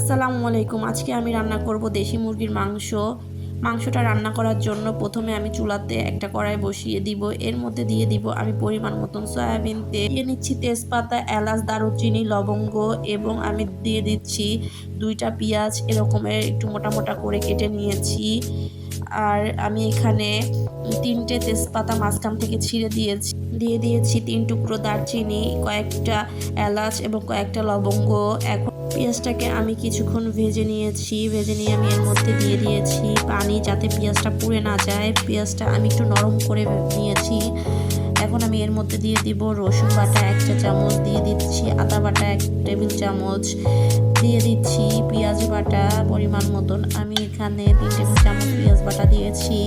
আসসালামু আলাইকুম। আজকে আমি রান্না করব দেশি মুরগির মাংস। মাংসটা রান্না করার জন্য প্রথমে আমি চুলাতে একটা কড়াই বসিয়ে দিব। এর মধ্যে দিয়ে দিব আমি পরিমাণ মতন সয়াবিন তেল। দিয়ে নিচ্ছি তেজপাতা, এলাচ, দারুচিনি, লবঙ্গ এবং আমি দিয়ে দিচ্ছি দুইটা পেঁয়াজ। এরকমের একটু মোটা মোটা করে কেটে নিয়েছি। আর আমি এখানে তিনটে তেজপাতা মাঝখান থেকে ছিঁড়ে দিয়েছি। দিয়ে দিয়েছি তিন টুকরো দারচিনি, কয়েকটা এলাচ এবং কয়েকটা লবঙ্গ। এখন পেঁয়াজটাকে আমি কিছুক্ষণ ভেজে নিয়েছি। ভেজে নিয়ে আমি এর মধ্যে দিয়ে দিয়েছি পানি যাতে পেঁয়াজটা পুড়ে না যায়। পেঁয়াজটা আমি একটু নরম করে নিয়েছি। এখন আমি এর মধ্যে দিয়ে দিব রসুন বাটা এক চা চামচ, দিয়ে দিচ্ছি আদা বাটা এক টেবিল চামচ, দিয়ে দিচ্ছি পেঁয়াজ বাটা পরিমাণ মতন। আমি এখানে তিন টেবিল চামচ পেঁয়াজ বাটা দিয়েছি।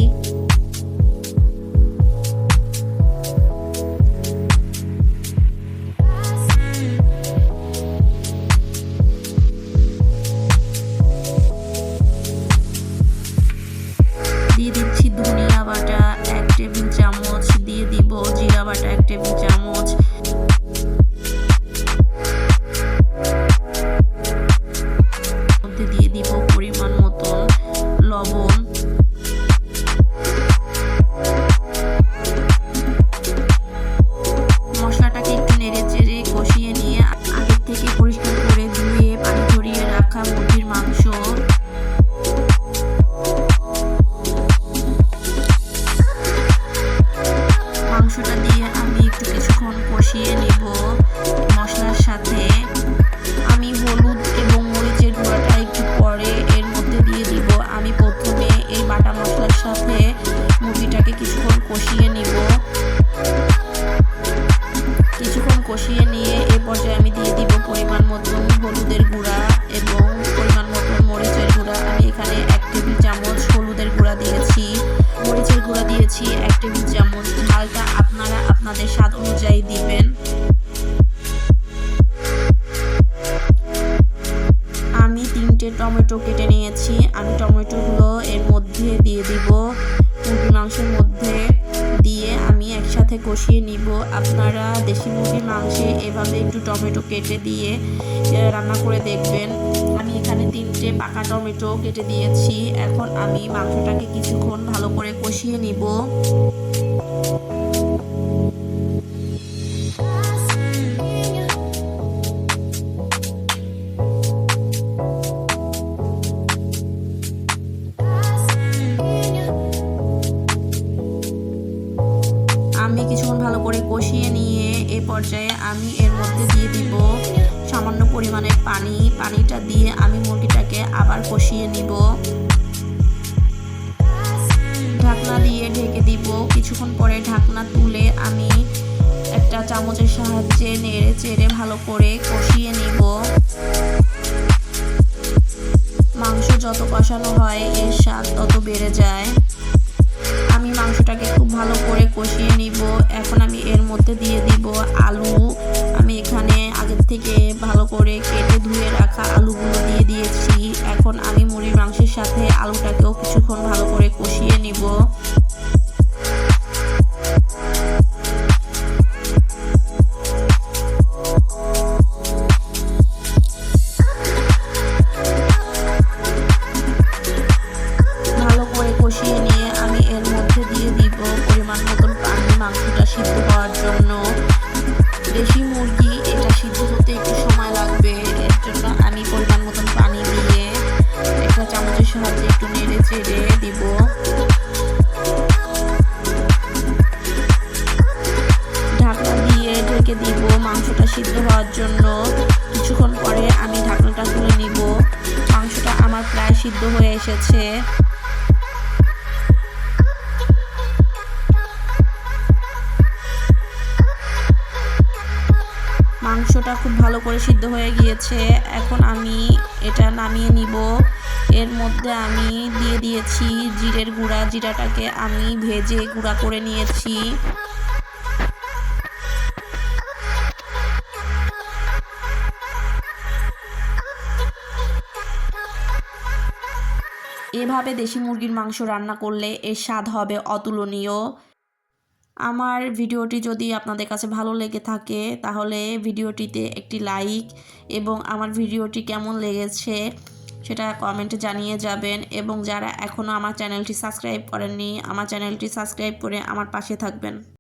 কষিয়ে নিয়ে এ পর্যায়ে আমি দিয়ে দিব পরিমাণ মতন হলুদের গুঁড়া এবং পরিমাণ মতন মরিচের গুঁড়া। আমি এখানে এক টেবিল চামচ হলুদের গুঁড়া দিয়েছি। মরিচের গুঁড়া দিয়েছি এক টেবিল চামচ। ঝালটা আপনারা আপনাদের স্বাদ অনুযায়ী দিবেন। আমি তিনটে টমেটো কেটে নিয়েছি। আমি টমেটোগুলো এর মধ্যে দিয়ে দিব। মাংসের মধ্যে দিয়ে আমি একসাথে কষিয়ে নিব। আপনারা দেশি মুরগির মাংসে এভাবে একটু টমেটো কেটে দিয়ে রান্না করে দেখবেন। আমি এখানে তিনটে পাকা টমেটো কেটে দিয়েছি। এখন আমি মাংসটাকে কিছুক্ষণ ভালো করে কষিয়ে নিব। কিছুক্ষণ ভালো করে কষিয়ে নিয়ে এ পর্যায়ে আমি এর মধ্যে দিয়ে দিব সামান্য পরিমাণে পানি। পানিটা দিয়ে আমি মুরগিটাকে আবার কষিয়ে নিব। ঢাকনা দিয়ে ঢেকে দিব। কিছুক্ষণ পরে ঢাকনা তুলে আমি একটা চামচের সাহায্যে নেড়ে চেড়ে ভালো করে কষিয়ে নিব। মাংস যত কষানো হয়, এর স্বাদ তত বেড়ে যায়। আমি মাংসটাকে খুব ভালো করে কষিয়ে মাংসের সাথে আলুটাকেও কিছুক্ষণ ভালো করে কষিয়ে নিব। দিব মাংসটা সিদ্ধ হওয়ার জন্য। কিছুক্ষণ পরে আমি ঢাকনাটা তুলে নিব। মাংসটা আমার প্রায় সিদ্ধ হয়ে এসেছে। মাংসটা খুব ভালো করে সিদ্ধ হয়ে গিয়েছে। এখন আমি এটা নামিয়ে নিব। এর মধ্যে আমি দিয়ে দিয়েছি জিরের গুঁড়া। জিরাটাকে আমি ভেজে গুঁড়া করে নিয়েছি। এভাবে দেশি মুরগির মাংস রান্না করলে এর স্বাদ হবে অতুলনীয়। আমার ভিডিওটি যদি আপনাদের কাছে ভালো লেগে থাকে, তাহলে ভিডিওটিতে একটি লাইক এবং আমার ভিডিওটি কেমন লেগেছে সেটা কমেন্টে জানিয়ে যাবেন। এবং যারা এখনও আমার চ্যানেলটি সাবস্ক্রাইব করেননি, আমার চ্যানেলটি সাবস্ক্রাইব করে আমার পাশে থাকবেন।